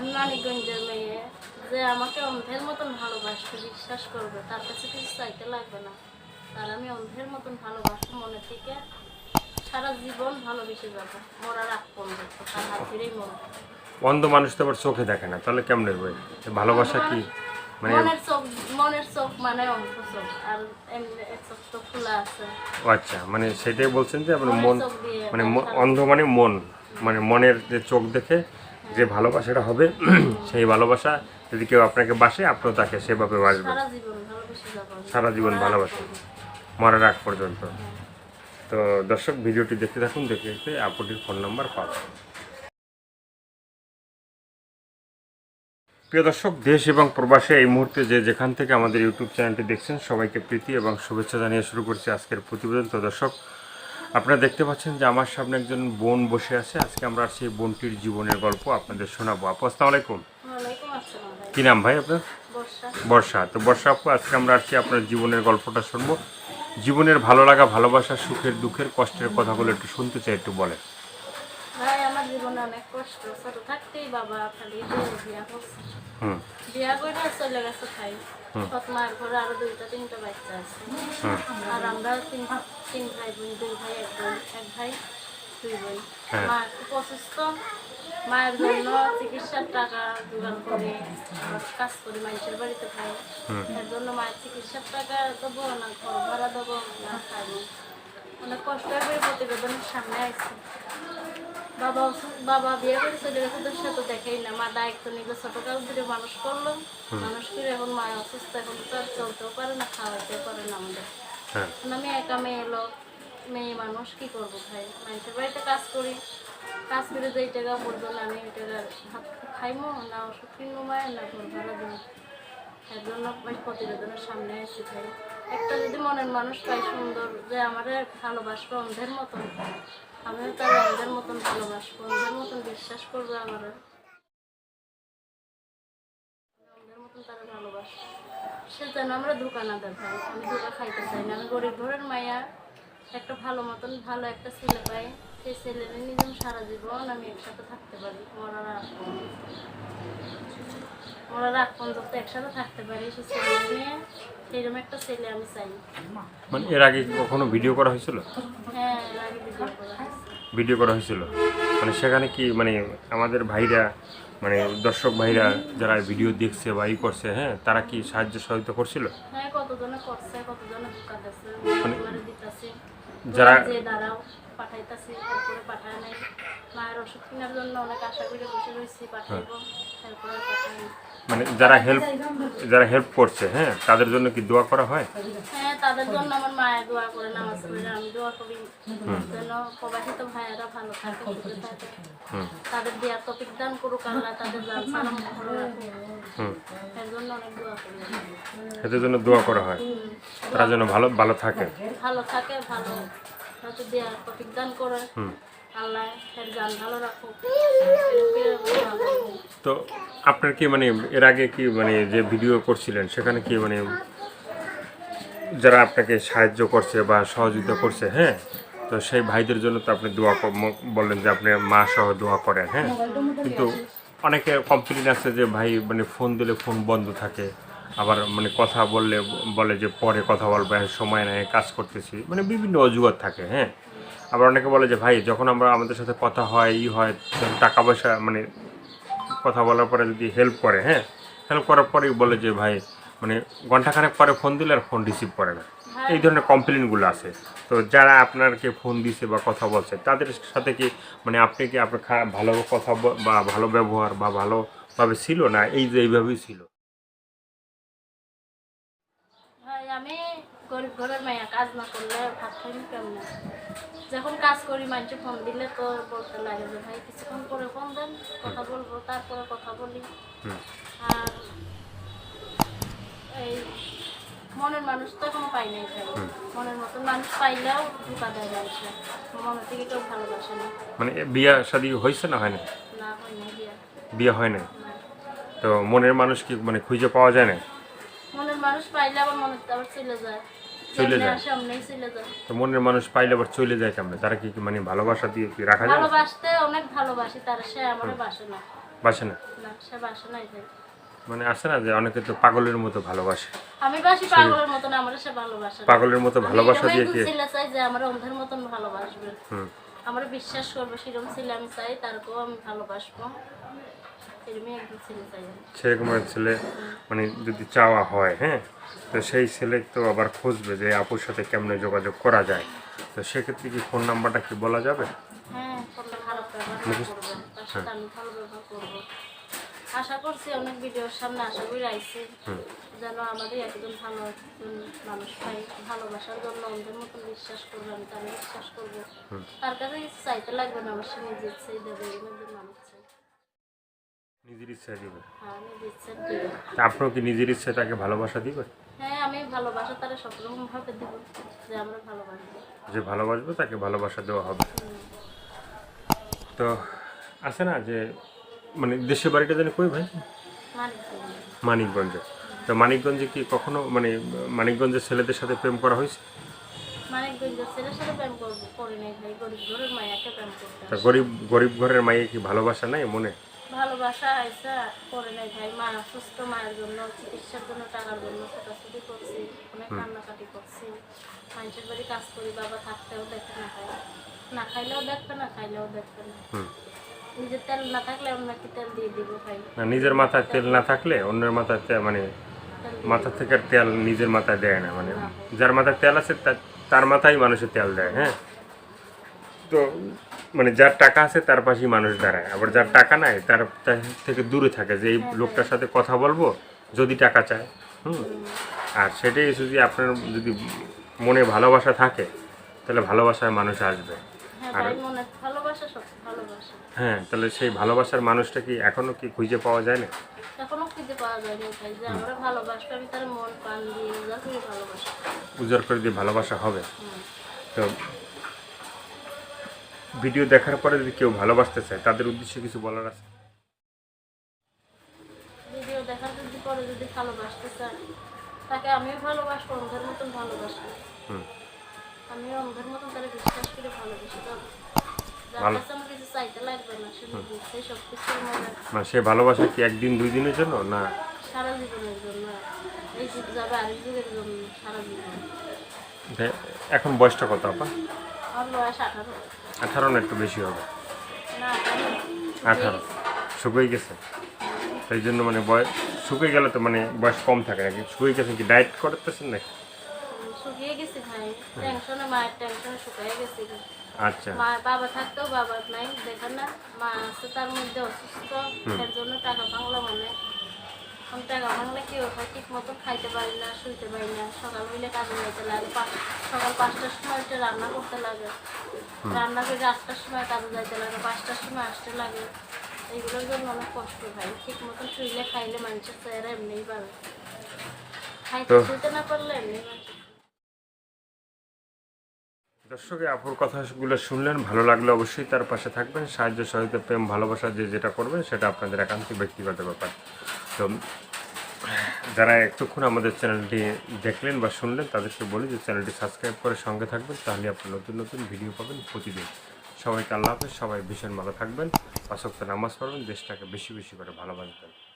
আমি মানিকগঞ্জের মেয়ে যে আমাকে অন্ধের মতন ভালোবাসতে বিশ্বাস করবে তার কাছে কিছু চাইতে লাগবে না। তার আমি অন্ধের মতন ভালোবাসবো মনে থেকে সারা জীবন ভালোবেসে যাব। আগ পর্যন্ত তার হাত ধরেই মরবো অন্ধ মানুষ তো আবার চোখে দেখে না তাহলে কেমন বই? ভালোবাসা কি? মানে মনের চোখ মনের চোখ মানে অন্ধ চোখ আর এমনি চোখ তো খোলা আছে। আচ্ছা মানে সেটাই বলছেন যে আপনার মন মানে অন্ধ মানে মন মানে মনের যে চোখ দেখে যে ভালোবাসাটা হবে সেই ভালোবাসা যদি কেউ আপনাকে বাসে আপনিও তাকে সেভাবে বাসবেন সারা জীবন ভালোবেসে যাব আমি। মরার আগ ভালোবাসা। পর্যন্ত। মরার আগ পর্যন্ত তো দর্শক ভিডিওটি দেখতে থাকুন দেখে দেখতে আপুটির ফোন নাম্বার পাবেন প্রিয় দর্শক দেশ এবং প্রবাসে এই মুহূর্তে যে যেখান থেকে আমাদের ইউটিউব চ্যানেলটি দেখছেন সবাইকে প্রীতি এবং শুভেচ্ছা জানিয়ে শুরু করছি আজকের প্রতিবেদন তো দর্শক আপনারা দেখতে পাচ্ছেন যে আমার সামনে একজন বোন বসে আছে। আজকে আমরা সেই বোনটির জীবনের গল্প আপনাদের শোনাবো। আপু আসসালামু আলাইকুম। কী নাম ভাই আপনার? বর্ষা। বর্ষা। তো বর্ষা আপু আজকে আমরা আসছি আপনার জীবনের গল্পটা শুনব। জীবনের ভালো লাগা ভালোবাসা সুখের দুঃখের কষ্টের কথাগুলো একটু শুনতে চাই একটু বলে আমার জীবনে অনেক কষ্ট। ছোট থাকতেই বাবা খালি বিয়ে করছে। বিয়া করে চলে গেছে ভাই। সৎ মায়ের ঘরে আরও দুইটা তিনটা বাচ্চা আছে। আর আমরা তিন তিন ভাই বোন দুই ভাই এক বোন এক ভাই দুই বোন। হ্যাঁ। মা খুব অসুস্থ। মায়ের জন্য চিকিৎসার টাকা জোগাড় করে কাজ করি মানুষের বাড়িতে খাই এর জন্য মায়ের চিকিৎসার টাকা দেবো না ঘর ভাড়া দেবো না খাইবো অনেক কষ্ট করে প্রতিবেদনের সামনে আসছে। বাবা বাবা বিয়ে করে চলে গেছে তোর সাথে দেখেই না। মা দায়িত্ব নিল ছোটকাল ধরে মানুষ করল। মানুষ করে এখন মা অসুস্থ এখন তো আর চলতেও পারে না খাওয়াতেও পারে না আমাদের। হ্যাঁ। আমি একা মেয়ে লোক মেয়ে মানুষ কি করব ভাই? মানুষের বাড়িতে কাজ করি। কাজ করে যেই টাকা পড়ব না আমি ওই টাকা ভাত খাইমো না ওষুধ কিনবো মায়ের না ঘর ভাড়া দেবো। এর জন্য প্রতিবেদনের সামনে এসেছি ভাই। একটা যদি মনের মানুষ পাই সুন্দর যে আমার ভালোবাসবো অন্ধের মতন আমিও তার অন্ধের মতন ভালোবাসবো অন্ধের মতন বিশ্বাস করবে আমার তারা ভালোবাসবো সে যেন আমরা ধোকা না আমি ধোকা খাইতে চাই না। আমি গরিব ঘরের মায়া, একটা ভালো মতন ভালো একটা ছেলে পাই। সেই ছেলের নিজের সারা জীবন আমি একসাথে থাকতে পারি। মরার আগ মরার আগ পর্যন্ত একসাথে থাকতে পারি সে ছেলে নিয়ে সেইরকম একটা ছেলে আমি চাই। মানে এর আগে কখনো ভিডিও করা হয়েছিল? হ্যাঁ এর আগে ভিডিও করা ভিডিও করা হয়েছিল? মানে সেখানে কি মানে আমাদের ভাইরা মানে দর্শক ভাইরা যারা ভিডিও দেখছে বা ই করছে হ্যাঁ তারা কি সাহায্য সহায়তা করছিল? হ্যাঁ দিতেছে যারা- যে দাঁড়াও পাঠাইতাছি তারপরে পাঠায় নাই। মায়ের ওষুধ কেনার জন্য অনেক আশা করে বসে রয়েছি পাঠাইবো তারপরে পাঠাই নাই। মানে যারা হেল্প যারা হেল্প করছে হ্যাঁ তাদের জন্য কি দোয়া করা হয়? হ্যাঁ তাদের জন্য আমার মায়ের দোয়া করে নামাজ পড়ে আমি দোয়া করি। যেন প্রবাসিত ভাইয়েরা ভালো থাকে সুখে থাকে। তাদের দেওয়া টপিক দান করুক আল্লাহ তাদের জান সালাম ভালো রাখুক হুম। এর জন্য অনেক দোয়া করি। এদের জন্য দোয়া করা হয়। তারা যেন ভালো ভালো থাকে। ভালো থাকে ভালো তাদের দেয়া টপিক দান করে। হুম। তো আপনার কি মানে এর আগে কি মানে যে ভিডিও করছিলেন, সেখানে কি মানে যারা আপনাকে সাহায্য করছে বা সহযোগিতা করছে হ্যাঁ? তো সেই ভাইদের জন্য তো আপনি দোয়া বললেন যে আপনি মা সহ দোয়া করেন হ্যাঁ? কিন্তু অনেকে কমপ্লেন আছে যে ভাই মানে ফোন দিলে ফোন বন্ধ থাকে। আবার মানে কথা বললে, বলে যে পরে কথা বলব, সময় নেয় কাজ করতেছি। মানে বিভিন্ন অজুহাত থাকে হ্যাঁ? আবার অনেকে বলে যে ভাই যখন আমরা আমাদের সাথে কথা হয় ই হয় টাকা পয়সা মানে কথা বলার পরে যদি হেল্প করে হ্যাঁ? হেল্প করার পরেই বলে যে ভাই মানে ঘন্টাখানেক পরে ফোন দিলে আর ফোন রিসিভ করে না। এই ধরনের কমপ্লেনগুলো আছে। তো যারা আপনাকে ফোন দিছে বা কথা বলছে তাদের সাথে কি মানে আপনি কি আপনার ভালো কথা বা ভালো ব্যবহার বা ভালোভাবে ছিল না? এই যে এইভাবেই ছিল ভাই আমি গরিব ঘরের মেয়ে কাজ না করলে ভাত খাইনি কেমন? যখন কাজ করি মানুষ ফোন দিলে তো বলতে লাগে যে ভাই কিছুক্ষণ পরে ফোন দেন কথা বলব তারপরে কথা বলি। আর এই মনের মানুষ তো এখনও পাই নাই ভাই। মনের মতন মানুষ পাইলেও ধোকা দেয় মানুষে। মনের থেকে কেউ ভালোবাসে না। মানে বিয়া শাদি হয়েছে না হয় না না হয় না বিয়া। বিয়ে হয় না। তো মনের মানুষ কি মানে খুঁজে পাওয়া যায় না মনের মানুষ পাইলে আবার মনের আবার চলে যায়। চলে যায়। আসে চলে যায় তো মনের মানুষ পাইলে আবার চলে যায় কেমন? তারা কি কি মানে ভালোবাসা দিয়ে কি রাখা যায়? ভালোবাসতে অনেক ভালোবাসি তার সে আমারে বাসে না। বাসে না? সে বাসে নাই মানে আসে না যে অনেকে তো পাগলের মতো ভালোবাসে? আমি বাসি পাগলের মতো না আমারে সে ভালোবাসে পাগলের মতো ভালোবাসা দিয়ে কি ছেলে চাই যে আমারে অন্ধের মতন ভালোবাসবে। হুম। আমার বিশ্বাস করব সেরকম ছেলে আমি চাই তারকেও আমি ভালোবাসবো। সেরকম ছেলে মানে যদি চাওয়া হয় হ্যাঁ? তো সেই ছেলে তো আবার খুঁজবে যে আপুর সাথে কেমনে যোগাযোগ করা যায়। তো সেক্ষেত্রে কি ফোন নাম্বারটা কি বলা যাবে? হ্যাঁ ফোনটা খারাপ ব্যবহার না করবেন তার সাথে আমি ভালো ব্যবহার করব আশা করছি অনেক ভিডিওর সামনে আশা করি আইছি। যেন আমাদের একজন ভালো মানুষ পাই ভালোবাসার জন্য অন্ধের মতন বিশ্বাস করব আমি তার বিশ্বাস করব। তার কাছে চাইতে লাগবে না অবশ্যই নিজে ইচ্ছেই দেবে একজন মানুষ নিজের ইচ্ছা দিবে? হ্যাঁ ইচ্ছে আপনিও কি নিজের ইচ্ছে তাকে ভালোবাসা দিবে? হ্যাঁ আমি ভালোবাসা তারা সব রকম ভাবে দিব যে আমরা ভালোবাসবো। যে ভালোবাসবে তাকে ভালোবাসা দেওয়া হবে। তো আছে না যে মানে দেশের বাড়িটা জানি কই ভাই? মানে মানিকগঞ্জে। তো মানিকগঞ্জে কি কখনো মানে মানিকগঞ্জের ছেলেদের সাথে প্রেম করা হয়েছে? মানিকগঞ্জের ছেলের সাথে প্রেম করব নাই ভাই গরিব ঘরের মায়াকে প্রেম করতে তা গরিব গরিব ঘরের মাইয়ে কি ভালোবাসা নাই মনে? ভালোবাসা আইসা করে নাই ভাই মা অসুস্থ মায়ের জন্য চিকিৎসার জন্য টাকার জন্য ছোটাছুটি করছি অনেক কান্নাকাটি করছি। মানুষের বাড়ি কাজ করি বাবা থাকতেও দেখে না খাই না খাইলেও দেখবে না খাইলেও দেখবে না। নিজের তেল না থাকলে অন্য তেল দিয়ে দিব ভাই। না নিজের মাথায় তেল না থাকলে অন্যের মাথায় তে- মানে তেল মাথা থেকে আর তেল নিজের মাথায় দেয় না মানে যার মাথায় তেল আছে তার- মাথায় মানুষের তেল দেয় হ্যাঁ? তো মানে যার টাকা আছে তার পাশেই মানুষ দাঁড়ায়। আবার যার টাকা নাই তার থেকে দূরে থাকে যে এই লোকটার সাথে কথা বলব যদি টাকা চায় হুম? আর সেটাই যদি আপনার যদি মনে ভালোবাসা থাকে তাহলে ভালোবাসায় মানুষ আসবে। হ্যাঁ ভালোবাসা ভালোবাসা। হ্যাঁ তাহলে সেই ভালোবাসার মানুষটা কি এখনও কি খুঁজে পাওয়া যায় না? এখনও খুঁজে পাওয়া যায়নি ভাই যে আমরা ভালোবাসবো আমি তার মন প্রাণ দিয়ে যা করে ভালোবাসি। উজাড় করে দিয়ে ভালোবাসা হবে। তো ভিডিও দেখার পরে যদি কেউ ভালোবাসতে চায় তাদের উদ্দেশ্যে কিছু বলার আছে? ভিডিও দেখার পরে যদি ভালোবাসতে চায় তাকে আমিও ভালোবাসবো অন্ধের মতন ভালোবাসবো। আমিও অন্ধের মতন তারা বিশ্বাস করে ভালোবেসে ভালো। না সে মনে সে ভালোবাসা কি একদিন দুই দিনের জন্য না? সারা জীবনের জন্য। এই যুগ যাবে আরেক যুগের জন্য সারা জীবন। এখন বয়সটা কত আপা? আঠারো। না একটু বেশি হবে? আঠারো। শুকিয়ে গেছে? সেই জন্য মানে বয়স শুকিয়ে গেলে তো মানে বয়স কম থাকে নাকি? শুকিয়ে গেছে কি ডায়েট করতেছেন নাকি? শুকিয়ে গেছি ভাই। টেনশনে মায়ের টেনশনে শুকিয়ে গেছি। আচ্ছা। মা বাবা থাকতেও বাবা নাই দেখেন না। মা আছে তার মধ্যে অসুস্থ এর জন্য টাকা ভাঙলো মানে। এখন টাকা ভাঙলে কি হয় ঠিক মতো খাইতে পারি না শুইতে পারি না। সকাল হইলে কাজে যাইতে লাগে সকাল পাঁচটার সময় উঠে রান্না করতে লাগে। রান্না করে আটটার সময় কাজে যাইতে লাগে পাঁচটার সময় আসতে লাগে। এইগুলোর জন্য অনেক কষ্ট ভাই ঠিক মতন শুইলে খাইলে মানুষের চেহারা এমনিই পাবে খাইতে শুইতে না পারলে এমনি দর্শকে আপুর কথাগুলো শুনলেন, ভালো লাগলে অবশ্যই তার পাশে থাকবেন। সাহায্য সহায়তা প্রেম, ভালোবাসা যে যেটা করবেন, সেটা আপনাদের একান্তিক ব্যক্তিগত ব্যাপার। তো, যারা এতক্ষণ আমাদের চ্যানেলটি দেখলেন বা শুনলেন, তাদেরকে বলি যে চ্যানেলটি সাবস্ক্রাইব করে সঙ্গে থাকবেন, তাহলে আপনি নতুন নতুন ভিডিও পাবেন প্রতিদিন। সবাইকে আল্লাহ হাফেজ, সবাই ভীষণ ভালো থাকবেন। পাশক্ত নামাজ পড়বেন, দেশটাকে বেশি বেশি করে ভালোবাসবেন।